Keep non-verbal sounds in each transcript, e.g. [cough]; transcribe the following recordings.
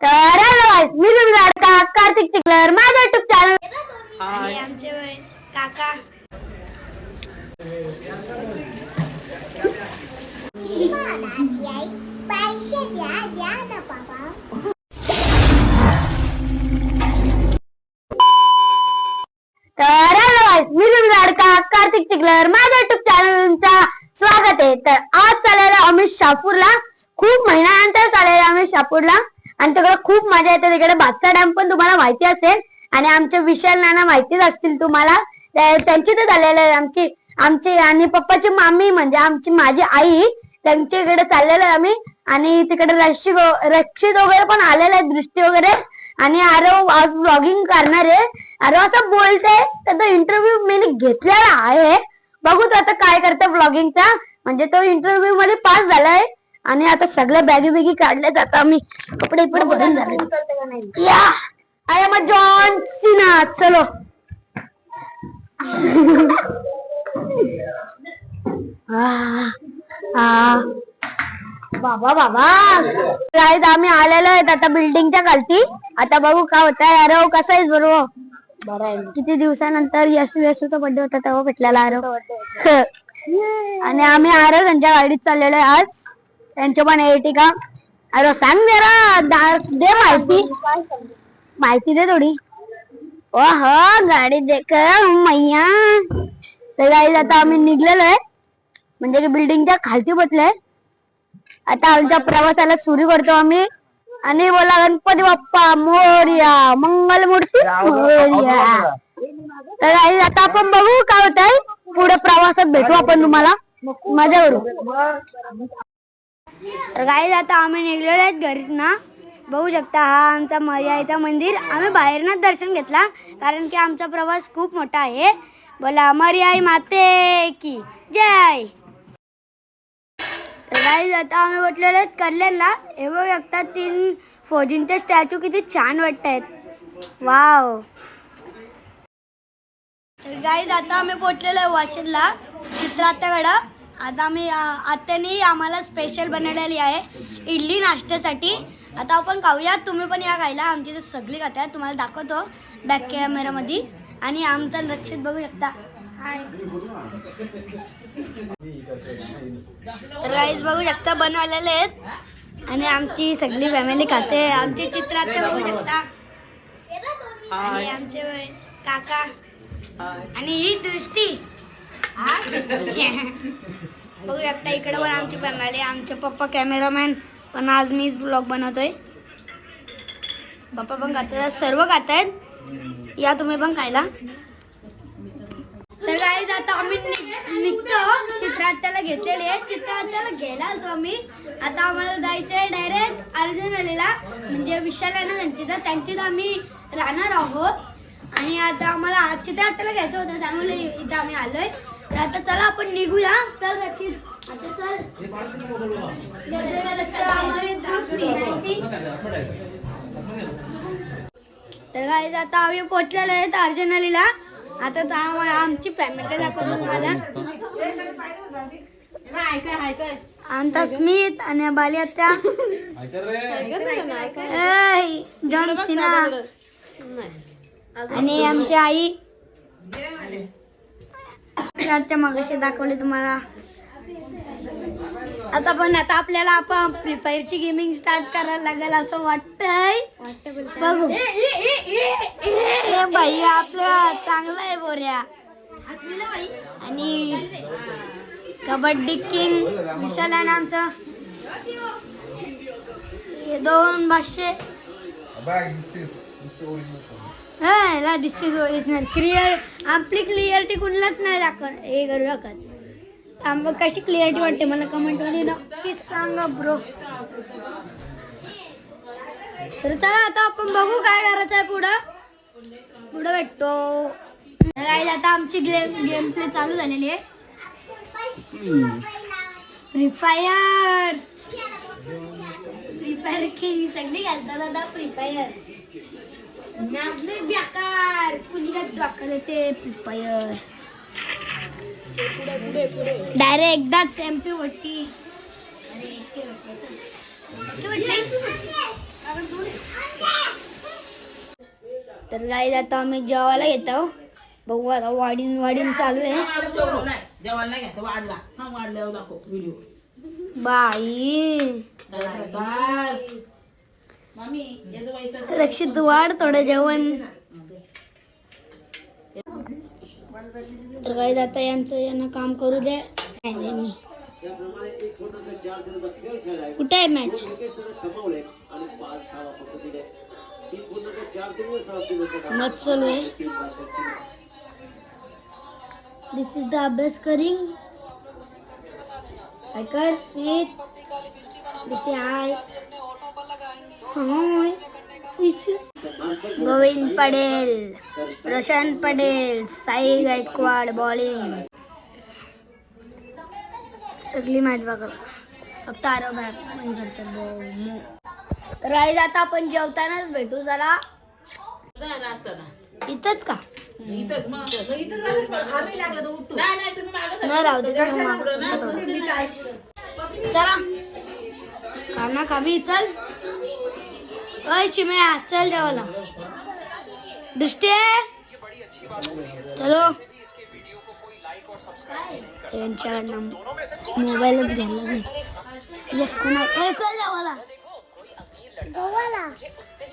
तर मी तुम्ही लाडका कार्तिक टिकलर माझ्या युट्यूब चॅनल आणि आमचे काका. तर मी तुम्ही लाडका कार्तिक टिकलर माझ्या युट्यूब चॅनलचा स्वागत आहे. तर आज चाललेला आम्ही शापूरला खूप महिन्यानंतर चाललेला आम्ही शापूरला आणि तिकडे खूप मजा येते. तिकडे बादचा डॅम पण तुम्हाला माहिती असेल. आणि आमच्या विशाल नाना माहितीच असतील तुम्हाला. त्यांची तर झालेलं आहे. आमची आमची आणि पप्पाची मामी म्हणजे आमची माझी आई त्यांच्या इकडे चाललेलो आहे आम्ही. आणि तिकडे रक्षित रक्षित वगैरे पण आलेले आहे दृष्टी वगैरे. आणि आरव आज ब्लॉगिंग करणार आहे. आरव असं बोलते त्याचा इंटरव्ह्यू मी घेतलेला आहे. बघू तो आता काय करते ब्लॉगिंगचा म्हणजे तो इंटरव्ह्यू मध्ये पास झालाय. आणि आता सगळ्या बॅगी बिगी काढल्यात आता आम्ही कपडे पण भरून झाले या! आय एम जॉन सिना चलो. आ, आ. बाबा बाबा. गाईज आम्ही आलेलो आहेत आता बिल्डिंगच्या खालती. आता बघू काय होत आहे अरे कसा आहेस बरोबर किती दिवसानंतर यशू यशूचा बर्थडे होता तेव्हा भेटलेला आरव [laughs] आणि आम्ही आरव त्यांच्या गाडीत चाललेलो आहे आज. त्यांच्या पण एटिका अरे सांग जरा दा- दे माहिती. माहिती दे थोडी. ओ हो गाडी देख मैया. तर गाईज आता आम्ही निघलेलो आहे म्हणजे की बिल्डिंगच्या खालती बसलोय. आता आमच्या प्रवासाला सुरू करतो आम्ही. आणि बोला गणपती बाप्पा मोर्या मंगल मूर्ती मोर्या. तर guys, आता आपण बघू काय होत आहे पुढे प्रवासात भेटू आपण तुम्हाला. मजा करू. तर गाईज आता आम्ही निघलेलो आहेत घरीत ना. बघू शकता हा आमचा मर्यादेचा मंदिर. आम्ही बाहेरनच दर्शन घेतला कारण की आमचा प्रवास खूप मोठा आहे. बोला मर्याई माते की जय. तर गाईज आता आम्ही म्हटलेलो आहेत कल्याणला. हे बघू शकता तीन फौजींचे स्टॅच्यू किती छान वाटत आहेत वाव तर गाईज आता आम्ही पोचलेलो आहे वाशिमला चित्रात्याकडं आता आम्ही आ, आत्याने आम्हाला स्पेशल बनवलेली आहे इडली नाश्त्यासाठी. आता आपण खाऊया तुम्ही पण या खायला. आमची इथे सगळी खातात तुम्हाला दाखवतो बॅक कॅमेरामध्ये आणि आमचा लक्षात बघू शकता. हाय तर गाईज बघू शकता बनवलेले आहेत. आणि आमची सगळी फॅमिली खाते. आमची चित्रात्या बघू शकता. आणि आमचे काका. आणि ही दृष्टी. बघू शकता इकडे पण आमची फॅमिली आमचे पप्पा कॅमेरामॅन पण आज मीच ब्लॉग बनवतोय. पप्पा पण खातात सर्व खातायत या तुम्ही पण खायला. तर काय आता आम्ही निघतो. चित्रात्याला घेतलेली आहे. चित्रात्याला घ्यायला आलतो आम्ही. आता आम्हाला जायचं आहे डायरेक्ट अर्जुन अलीला म्हणजे विशाल आहे ना त्यांची तर त्यांचीच आम्ही राहणार आहोत. आणि आता आम्हाला चित्रात्याला घ्यायचं होतं त्यामुळे इथं आम्ही आलोय. तर आता चला आपण निघूया. चल रक्षित. आता चल. आम्हाला. तर गाईज आता आम्ही पोहोचलेलो आहेत अर्जुन अलीला. आता तर आम्हा- आमची फॅमिली दाखवतो तुम्हाला. आमचा स्मित आणि बाली आत्या. ऐ, जॉन सिना आणि आमची आई. आत्या मगाशी दाखवली तुम्हाला. आता पण आता आपल्याला आपण फ्री फायरची गेमिंग स्टार्ट करायला लागेल असं वाटतंय. बघू. ए बाई आपलं चांगलं आहे बोऱ्या. आणि कबड्डी किंग विशाल आहे ना आमचं. हे दोन पाचशे हा दिस इज ओरिजिनल क्लिअर आपली क्लिअरिटी कुणालाच नाही दाखवत. हे करू शकत आंबा कशी क्लिअरिटी वाटते मला कमेंटमध्ये नक्की सांगा ब्रो तर चला आता आपण बघू काय करायचं आहे पुढं. पुढं भेटतो. Guys, आता आमची गेम गेम प्ले चालू झालेली आहे. Free fire free fire king सगळी घालतात आता फ्री फायर बेकार. डायरेक्ट एकदाच वरती. एकटी वरती? तर गाईज आता आम्ही जेवायला येतो. बघू आता वाढीन वाढीन चालू आहे. जेवायला नाही घ्यायचं वाढला. हा वाढल्यावर दाखव व्हिडिओ बाई. रक्षित वाढ थोडं जेवण. तर गाईज आता यांचं यांना काम करू दे. काय नाही मी. कुठे आहे मॅच मत चालू आहे. दिस इज द अभ्यास करिंग ऐकर स्वीट दृष्टी हाय गोविंद पडेल रोशन पडेल साई गायकवाड बॉलिंग. सगळी मॅच बघा. फक्त आरो बॅग नाही करतात राईज आता आपण जेवतानाच भेटू चला इथंच का? नाही राहू दे चला. खाना खावी चल. अय चिमया चल जेवायला दृष्टी? चलो। यांच्याकडनं मोबाईलच घ्यायला नाही एक कोणा ए, चल जेवायला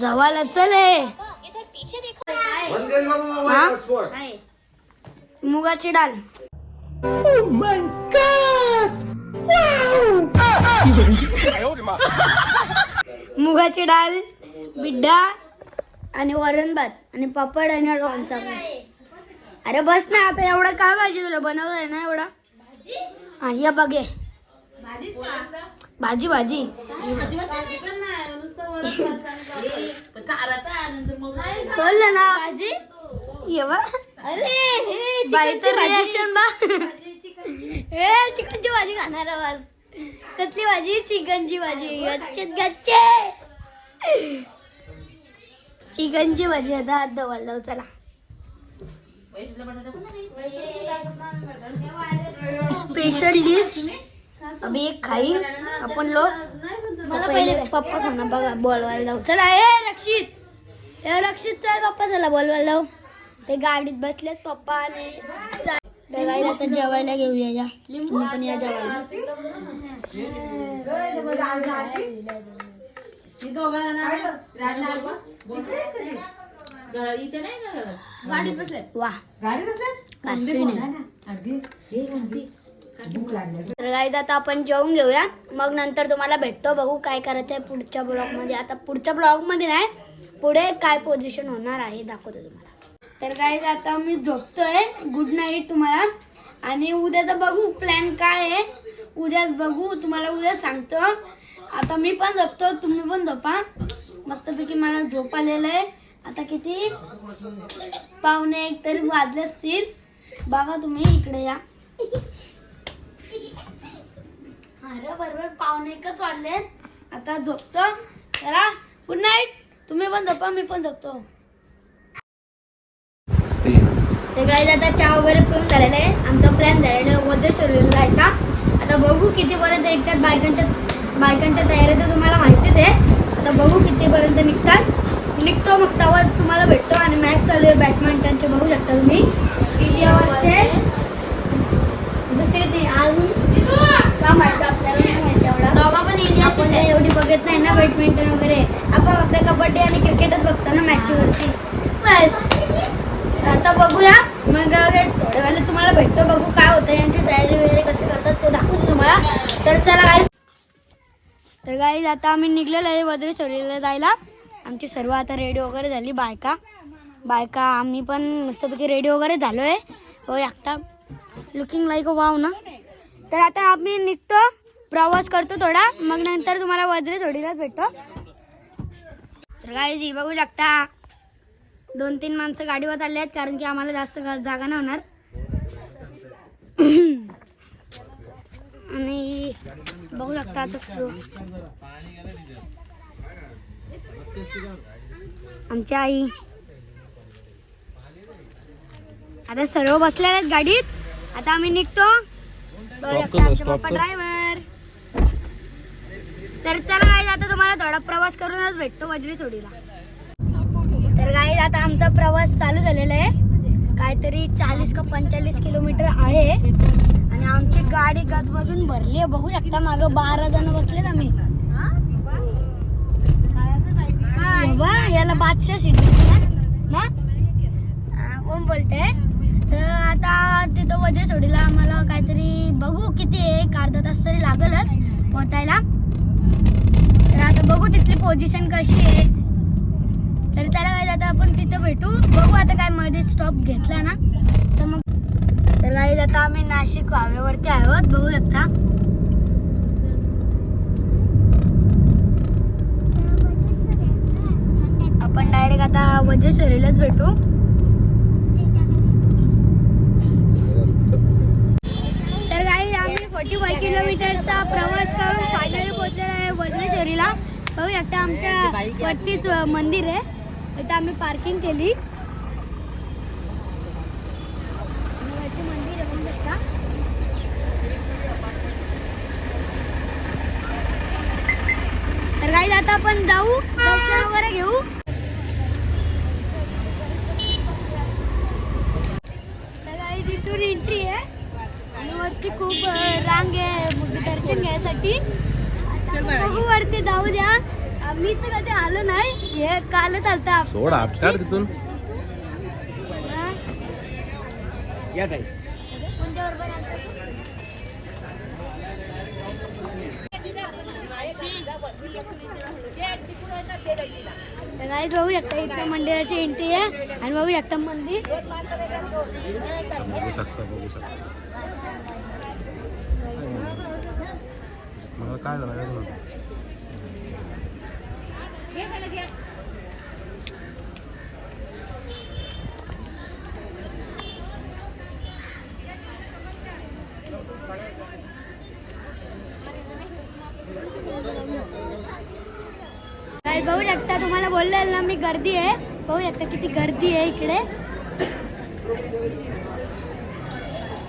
जवाला चल हे. मुगाची डाल मुगाची डाळ बिड्डा आणि वरण भात आणि पापड आणि लोणचा अरे बस ना आता एवढं काय पाहिजे तुला बनवलंय ना एवढा? हा या बघे भाजी भाजी. बोललं ना. भाजी ये बा अरे रिॲक्शन बा. चिकनची भाजी खाणार आवाज कसली भाजी चिकनची भाजी. गच्चे गच्चे. चिकनची भाजी आता हात धवायला चला. स्पेशल डिश अभी एक खाई आपण लोग मला पहिले पप्पा सांगा बघा बोलवायला जाऊ चला ए रक्षित. ए रक्षित चल पप्पा चला बोलवायला जाऊ ते गाडीत बसलेत पप्पा आणि तर गाईला आता जेवायला घेऊया या. तुम्ही पण या जेवायला. इथे नाही का बसले वा. तर गाईज आता आपण जेवून घेऊया. मग नंतर तुम्हाला भेटतो. बघू काय करायचं आहे पुढच्या ब्लॉगमध्ये. आता पुढच्या ब्लॉगमध्ये नाही पुढे काय पोझिशन होणार आहे दाखवतो तुम्हाला. तर गाईज आता मी झोपतोय. गुड नाईट तुम्हाला. आणि उद्याचा बघू प्लॅन काय आहे. उद्याच बघू. तुम्हाला उद्या सांगतो. आता मी पण झोपतो तुम्ही पण झोपा मस्तपैकी मला झोप आलेलं आहे. आता किती? पाहुणे एक तरी वाजले असतील. बघा तुम्ही इकडे या. अरे बरोबर पाहुणे एकच वाजले. आता झोपतो. चला गुड नाईट तुम्ही पण झोपा मी पण झोपतो ते काय आता चहा वगैरे पिऊन झालेला आहे. आमचा प्लॅन झालेला आहे. वज्रेश्वरीला जायचा आता बघू कितीपर्यंत एकट्यात बायकांच्या बायकांच्या तयारी तर तुम्हाला माहितीच आहे. आता बघू कितीपर्यंत निघतात. निघतो मग तेव्हा तुम्हाला भेटतो आणि मॅच चालू आहे बॅडमिंटनचे. बघू शकता तुम्ही. इंडिया वर्सेस दुसरी ती अजून का माहिती आपल्याला माहिती एवढा. पण एवढी बघत नाही ना बॅडमिंटन वगैरे. आपण फक्त कबड्डी आणि क्रिकेटच बघतो ना मॅचवरती बस. आता बघूया. मग काय थोड्या वेळाने तुम्हाला भेटतो. बघू काय होतं यांची तयारी वगैरे कशी करतात ते दाखवतो तुम्हाला. तर चला गाईज तर गाईज आता आम्ही निघलेलो आहे वज्रेश्वरीला जायला. आमची सर्व आता रेडी वगैरे झाली बायका. बायका आम्ही पण मस्तपैकी रेडी वगैरे झालो आहे हो आत्ता लुकिंग लाईक वाव ना? तर आता आम्ही निघतो प्रवास करतो थोडा. मग नंतर तुम्हाला वज्रेश्वरीलाच भेटतो. तर गाईज जी बघू शकता दोन तीन माणसं गाडीवर चालले आहेत कारण की आम्हाला जास्त जागा नाही होणार. [clears throat] आणि बघू शकता आता सुरू. आमची आई. आता सर्व बसलेले आहेत गाडीत. आता आम्ही निघतो. आमचे पप्पा ड्रायव्हर तर चला काय आता तुम्हाला थोडा प्रवास करूनच भेटतो वज्री सोडीला. तर काही आता आमचा प्रवास चालू काहीतरी चाळीस का पंचेचाळीस किलोमीटर आहे. आणि आमची गाडी गजबजून भरली आहे. बघू शकता मागं बारा जण बसलेत आम्ही. याला बादशा सीट ना? कोण बोलते तर आता तिथं वजे सोडीला आम्हाला काहीतरी बघू किती एक अर्धा तास तरी लागेलच पोचायला तर आता बघू तिथली पोझिशन कशी आहे. तर त्याला काय आता आपण तिथं भेटू. बघू आता काय मध्ये स्टॉप घेतला ना. तर मग तर काही आता आम्ही नाशिक हवेवरती आहोत. बघू शकता आपण डायरेक्ट आता वजेश्वरीलाच भेटू. तर काही आम्ही फोर्टी फाय किलोमीटरचा प्रवास करून फायनली पोहोचलेला आहे वज्रेश्वरीला बघू शकता आमच्या वरतीच मंदिर आहे. तिथे आम्ही पार्किंग केली. मंदिर आहे शकता तर काही आता आपण जाऊ दर्शन वगैरे घेऊ. तिथून एंट्री आहे. आणि वरती खूप रांग आहे दर्शन घ्यायसाठी. बघू वरती जाऊ द्या. आम्ही तर कधी आलो नाही. हे कालच आलता सोड आपसार तिथून हा? या ताई. गाईज बघू शकता इथं मंदिराची एंट्री आहे आणि बघू शकता मंदिर. बघू शकता बघू शकता. मला काय झालं बघू शकता तुम्हाला बोललेलं ना मी गर्दी आहे. बघू शकता किती गर्दी आहे इकडे.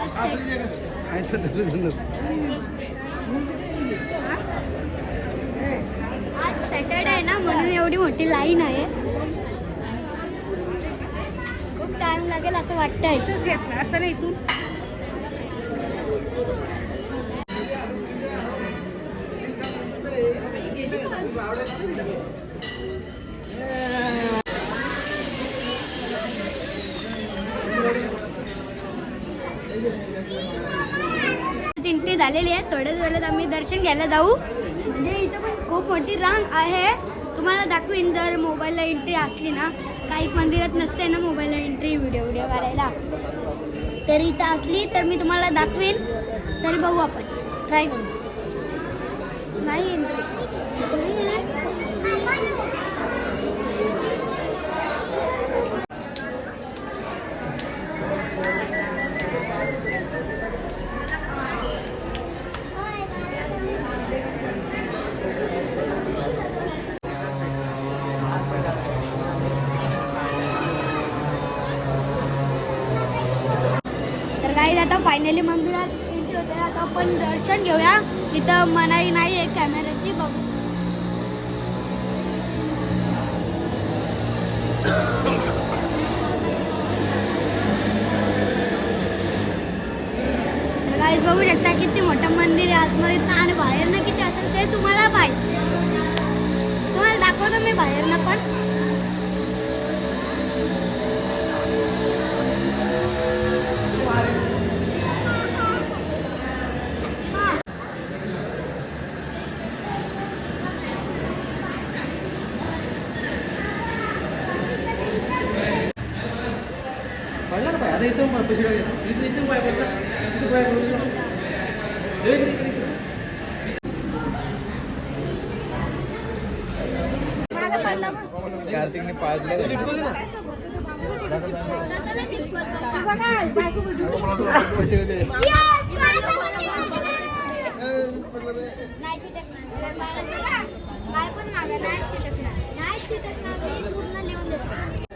अच्छा सॅट- आज सॅटर्डे आहे ना म्हणून एवढी मोठी लाईन आहे. खूप टाइम लागेल असं वाटतंय. असं नाही इथून झालेली आहे. थोड्याच वेळात आम्ही दर्शन घ्यायला जाऊ. म्हणजे इथं पण खूप मोठी रांग आहे. तुम्हाला दाखवीन जर मोबाईलला एंट्री असली ना काही मंदिरात नसते ना मोबाईलला एंट्री व्हिडिओ व्हिडिओ करायला. तर इथं असली तर मी तुम्हाला दाखवेन. तरी बघू आपण. ट्राय करू. नाही एंट्री तर आता फायनली मंदिरात एंट्री होते आता आपण दर्शन घेऊया. तिथं मनाई नाही आहे कॅमेऱ्याची बघू. तर बघू शकता किती मोठं मंदिर आहे. आतमध्ये आणि बाहेरनं किती असेल ते तुम्हाला पाहिजे तुम्हाला दाखवतो मी बाहेरनं पण. पडला ना पाय आता इथून पाय पशी इथून इथून पाय पडला इथून पाय पडला हे इकडे, इकडे, इकडे. कार्तिकने पाजलं कशाला चिपकवतो? पैसे दे. Yes! नाही चिटकणार. काय पण मागा, नाही चिटकणार. नाही चिटकणार, मी पूर्ण लिहून देते.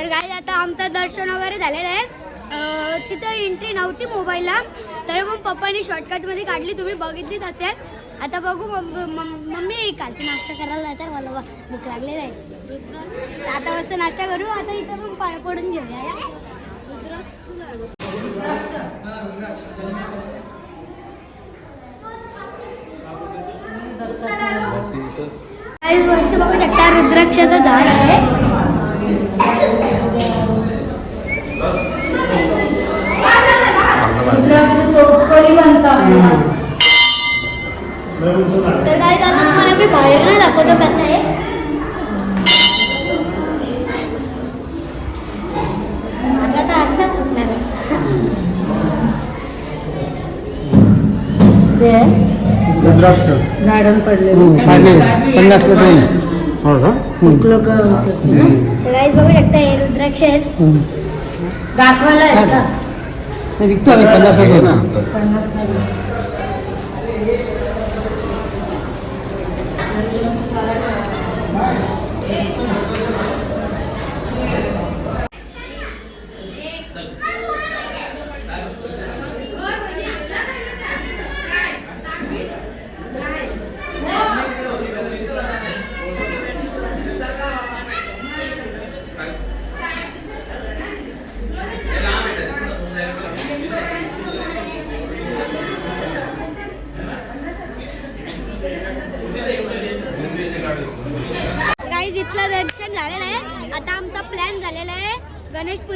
तर काय आता आमचं दर्शन वगैरे झालेलं आहे. तिथं एंट्री नव्हती मोबाईलला तर मग पप्पानी शॉर्टकटमध्ये काढली. तुम्ही बघितलीच असेल आता बघू मम्मी मम- मम्मी कालची नाश्ता करायला तर मला ब- भूक लागलेला आहे. आता मस्त नाश्ता करू. आता इथं मग पाय पडून घेऊया काही बघू शकता रुद्राक्षाचं झाड आहे. तर काय आता तुम्हाला मी बाहेर नाही दाखवतो कसं आहे. तर फुटणार आहे. झाडण पडले पन्नासला दोन हो का? फुकलं का तसं ना? तर काही बघू शकता हे रुद्राक्ष आहेत. दाखवायला आहेत का? विकतो आम्ही पन्नासला दोन पन्नास ला. काही तिथलं दर्शन झालेलं आहे आता आमचा प्लॅन झालेला आहे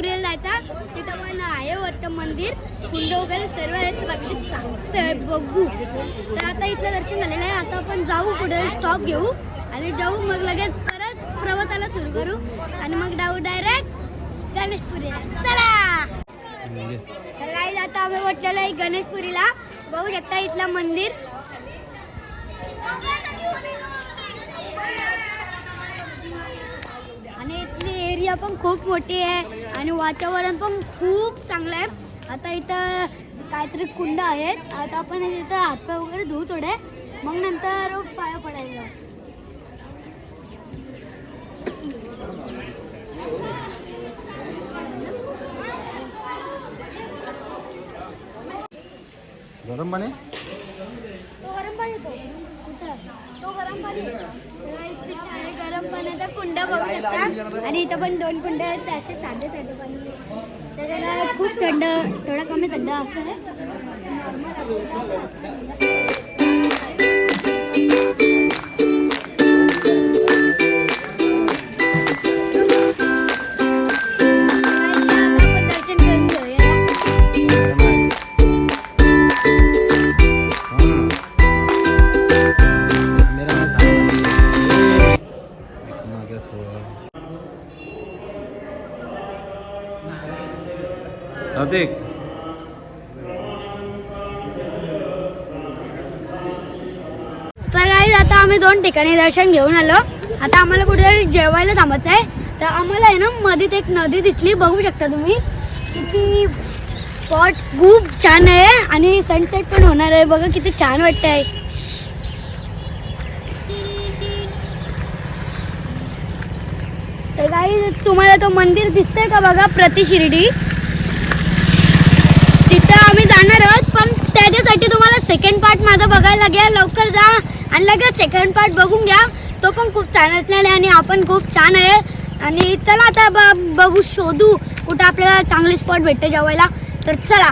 गणेशपुरीला जायचा तिथं पण आहे वाटतं मंदिर. कुंड वगैरे सर्व आहेत. लक्षात सांगतंय बघू. तर आता इथलं दर्शन झालेलं आहे. आता आपण जाऊ कुठे स्टॉप घेऊ. आणि जाऊ. मग लगेच परत प्रवासाला सुरू करू. आणि मग जाऊ डायरेक्ट गणेशपुरीला चला! तर काही आता आम्ही वाटलेलं आहे गणेशपुरीला. बघू शकता इथलं मंदिर. आणि इथली एरिया पण खूप मोठी आहे. आणि वातावरण पण खूप चांगलं आहे. आता इथं काहीतरी कुंड आहेत. आता आपण इथं हातपाय वगैरे धुवू थोडे. मग नंतर पाया पडायला. गरम पाणी? तो गरम पाणी तो गरम पाणी तेव्हा इथे काय आहे, गरम पाण्याचा कुंड बघू शकता. आणि इथं पण दोन कुंड आहेत ते असे साधे साधे पाणी त्याच्याला खूप थंड थोडा कमी थंड असं ठिकाणी दर्शन घेऊन आलो. आता आम्हाला कुठेतरी जेवायला थांबायचं आहे. तर आम्हाला आहे ना मधीत एक नदी दिसली. बघू शकता तुम्ही. किती स्पॉट खूप छान आहे आणि सनसेट पण होणार आहे. बघा किती छान वाटत आहे तर काही तुम्हाला तो मंदिर दिसतंय का बघा? प्रतिशिर्डी तिथं आम्ही जाणार आहोत पण त्याच्यासाठी तुम्हाला सेकंड पार्ट माझा बघायला लागेल. लवकर जा. आणि लगेच सेकंड पार्ट बघून घ्या. तो पण खूप छान असलेला आहे आणि आपण खूप छान आहे. आणि चला आता बघू शोधू कुठं आपल्याला चांगले स्पॉट भेटते जेवायला. तर चला.